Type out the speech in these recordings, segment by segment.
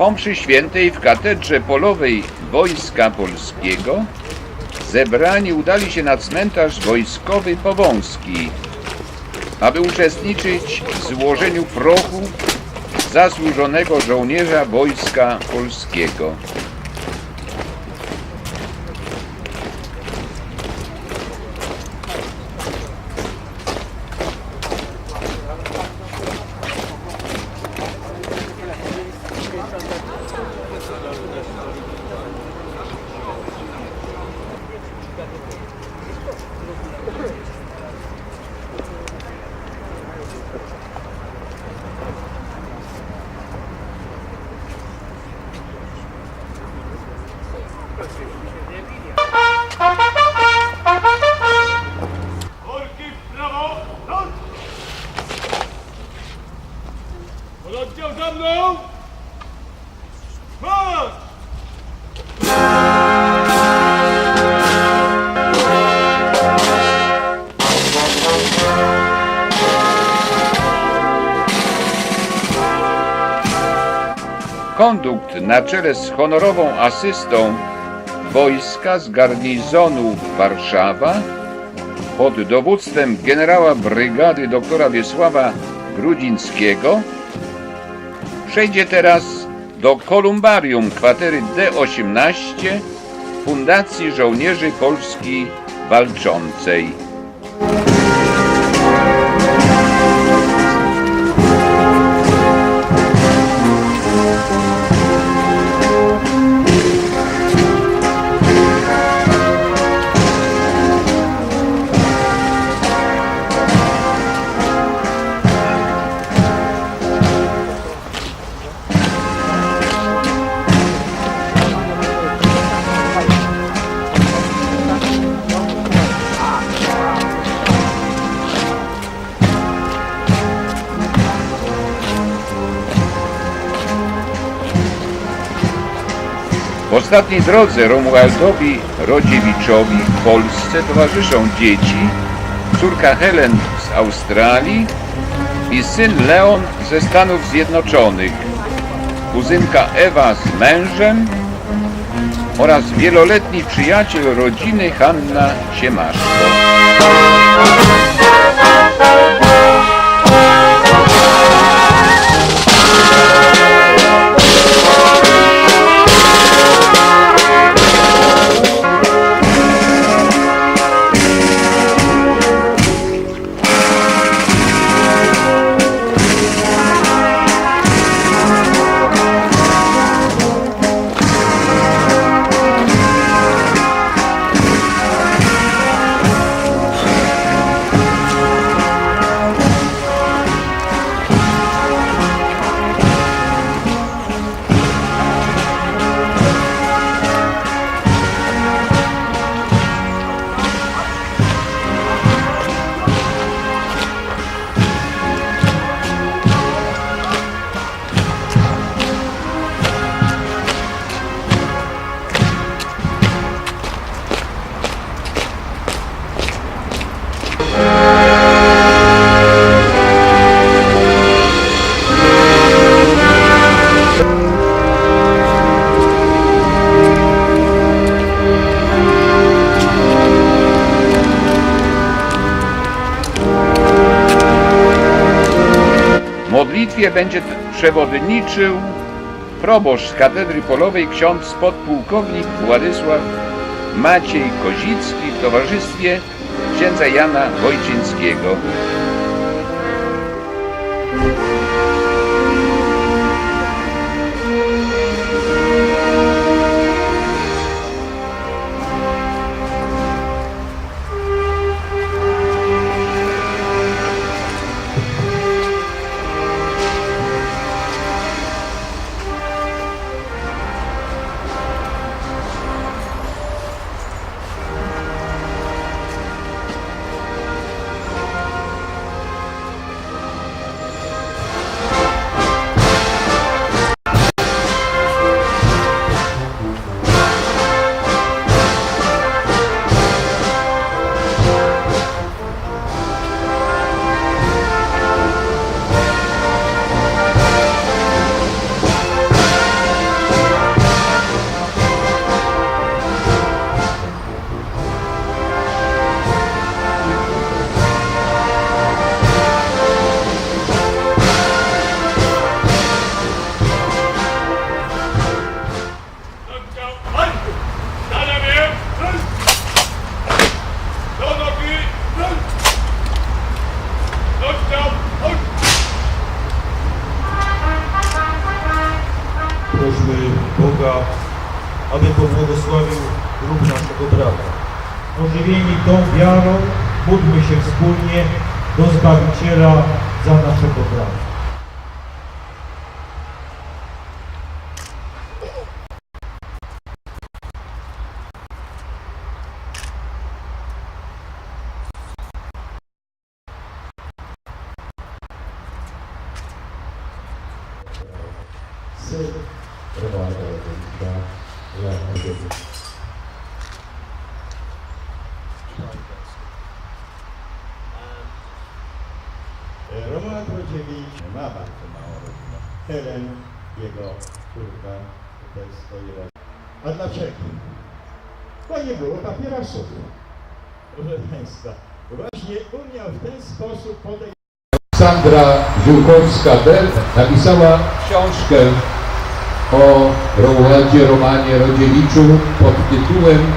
Po mszy świętej w katedrze polowej Wojska Polskiego zebrani udali się na cmentarz wojskowy Powązki, aby uczestniczyć w złożeniu prochu zasłużonego żołnierza Wojska Polskiego. Kondukt na czele z honorową asystą wojska z garnizonu Warszawa pod dowództwem generała brygady doktora Wiesława Grudzińskiego przejdzie teraz do kolumbarium kwatery D18 Fundacji Żołnierzy Polski Walczącej. Ostatniej drodze Romualdowi Rodziewiczowi w Polsce towarzyszą dzieci, córka Helen z Australii i syn Leon ze Stanów Zjednoczonych, kuzynka Ewa z mężem oraz wieloletni przyjaciel rodziny Hanna Siemaszko. Modlitwie będzie przewodniczył proboszcz z katedry polowej ksiądz podpułkownik Władysław Maciej Kozicki w towarzystwie księdza Jana Wojcińskiego. Tą wiarą, módlmy się wspólnie do Zbawiciela za naszego brata. Syn Helen, jego córka, tutaj stoi razem. A dlaczego? Bo nie było papierosów. Proszę Państwa, właśnie umiał w ten sposób podejść Sandra Ziółkowska-Bel napisała książkę o Romualdzie Romanie Rodziewiczu pod tytułem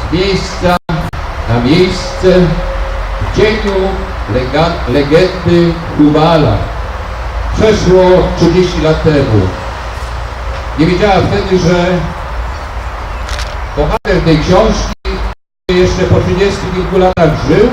Z miejsca na miejsce w cieniu legendy Kubala. Przeszło 30 lat temu. Nie wiedziała wtedy, że bohater tej książki jeszcze po 30 kilku latach żył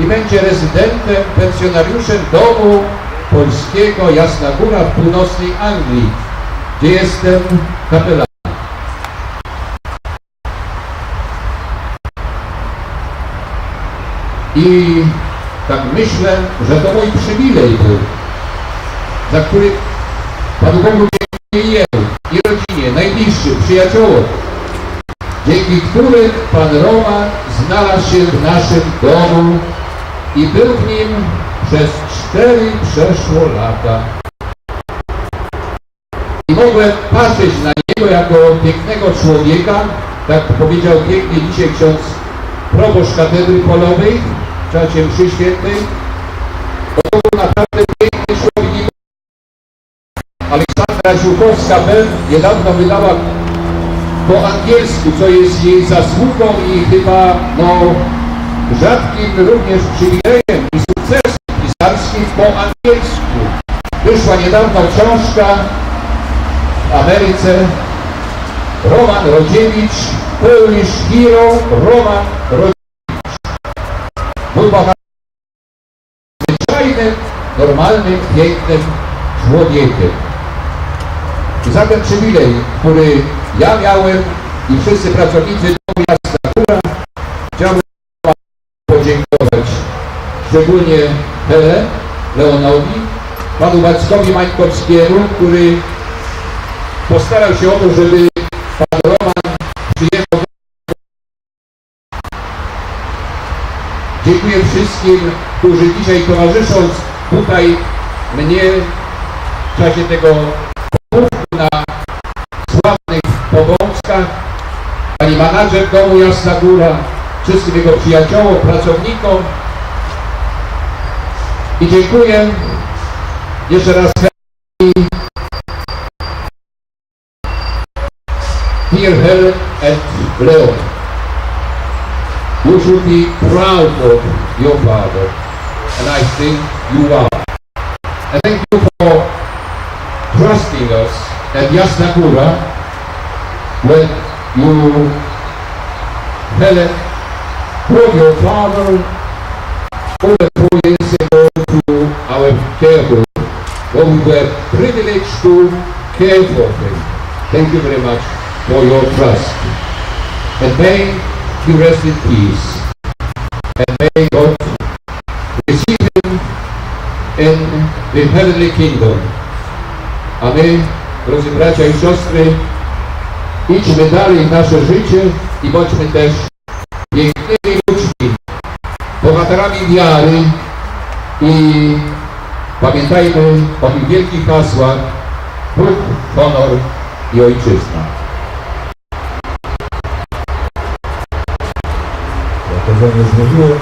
i będzie rezydentem, pensjonariuszem domu polskiego Jasna Góra w północnej Anglii, gdzie jestem kapelanem. I tak myślę, że to mój przywilej był, za który Panu Bogu dziękuję i rodzinie, najbliższym, przyjaciołom, dzięki którym Pan Roman znalazł się w naszym domu i był w nim przez cztery przeszło lata. I mogłem patrzeć na niego jako pięknego człowieka, tak powiedział pięknie dzisiaj ksiądz proboszcz katedry polowej w czasie mszy świętej. To był naprawdę piękny człowiek. Ziółkowska-Bel niedawno wydała po angielsku, co jest jej zasługą i chyba no, rzadkim również przywilejem i sukcesem pisarskim po angielsku. Wyszła niedawno książka w Ameryce Roman Rodziewicz, Polish Hero, Roman Rodziewicz. Był bohaterem zwyczajnym, normalnym, pięknym człowiekiem. Za ten przywilej, który ja miałem i wszyscy pracownicy domu Jasna Góra, chciałbym podziękować szczególnie Hele, Leonowi, panu Wackowi Mańkowskiemu, który postarał się o to, żeby pan Roman przyjechał. Dziękuję wszystkim, którzy dzisiaj towarzysząc tutaj mnie w czasie tego Powązkach, pani menadżer domu Jasna Góra, wszystkim jego przyjaciołom, pracownikom. I dziękuję jeszcze raz Dear Helen and Leon. You should be proud of your father, and I think you are. And thank you for trusting us at Jasna Góra when you, Helen, brought your father over four years ago to our home, where we were privileged to care for him. Thank you very much for your trust. And may he rest in peace. And may God receive him in the heavenly kingdom. A my, bracia i siostry, idźmy dalej w nasze życie i bądźmy też pięknymi ludźmi, bohaterami wiary i pamiętajmy o tych wielkich hasłach Bóg, honor i ojczyzna. Ja tego nie zmówiłem,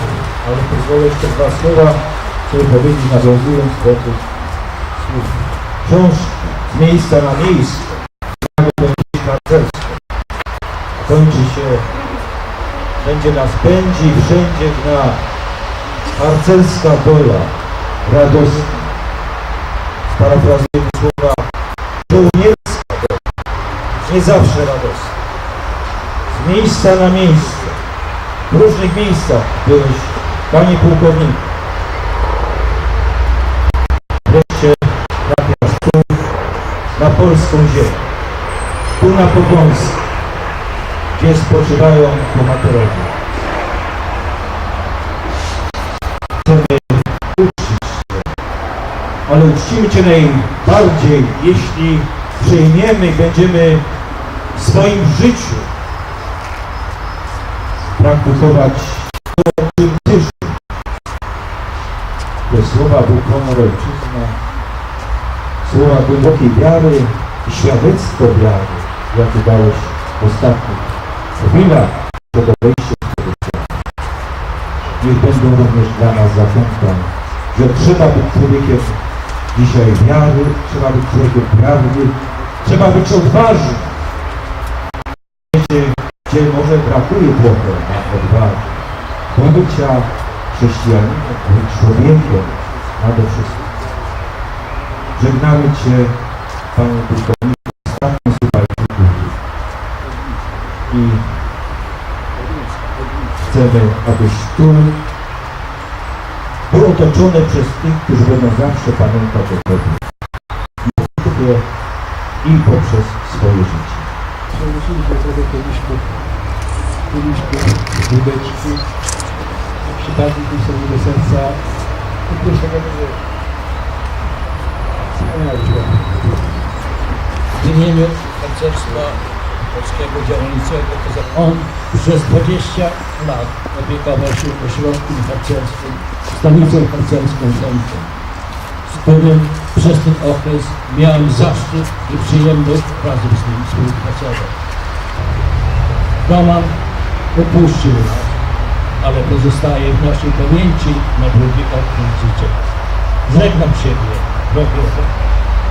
ale pozwolę jeszcze dwa słowa sobie powiedzieć, nawiązując do tych słów. Książki z miejsca na miejsce, Kończy się, będzie nas pędzi wszędzie gna. Harcerska dola, radosna. Sparafrazując słowa czołu nie zawsze radosne. Z miejsca na miejsce, w różnych miejscach byłeś, panie pułkowniku. Wreszcie trafiasz tu, na polską ziemię, tu na Pogąskę, gdzie spoczywają bohaterowie. Chcemy uczcić Cię, ale uczcimy Cię najbardziej, jeśli przyjmiemy i będziemy w swoim życiu praktykować to, czym Ty. Te słowa Bóg ojczyzna, słowa głębokiej wiary i świadectwo wiary, jakie dałeś w ostatnich chwilach przed odejściem z tego. Niech będą również dla nas zachętą, że trzeba być człowiekiem dzisiaj wiary, trzeba być człowiekiem prawdy, trzeba być odważnym. Gdzie może brakuje trochę na odwagi. Do bycia chrześcijaninem, być człowiekiem nade wszystko. Żegnamy Cię, Panie Pułkowniku, ostatnio słuchajcie duchu. I chcemy, tu był otoczony przez tych, którzy będą zawsze pamiętać o Tobie. I o Tobie i poprzez swoje życie. Przenosiliśmy trochę kieliszków, kieliszków, łódeczki. Przypadli tu sobie do serca. I proszę bardzo, wspaniały W imieniu Polskiego Działającego poza On przez 20 lat opiekował się ośrodkiem harcerskim, stolicą harcerską Sępem, z którym przez ten okres miałem zaszczyt i przyjemność razem z nim współpracować. Roman opuścił nas, ale pozostaje w naszej pamięci na drugi okres życia. Żegnam siebie, drogie.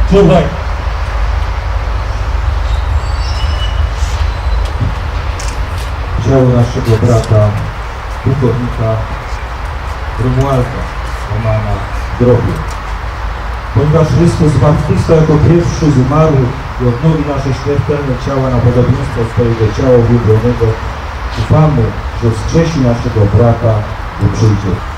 Czuwaj! Ciało naszego brata, pułkownika Romualda Romana Drobie. Ponieważ Chrystus zmartwychwstał jako pierwszy z umarłych i odnowi nasze śmiertelne ciała na podobieństwo swojego ciała wybrzonego, ufamy, że wskrzesi naszego brata, gdy przyjdzie.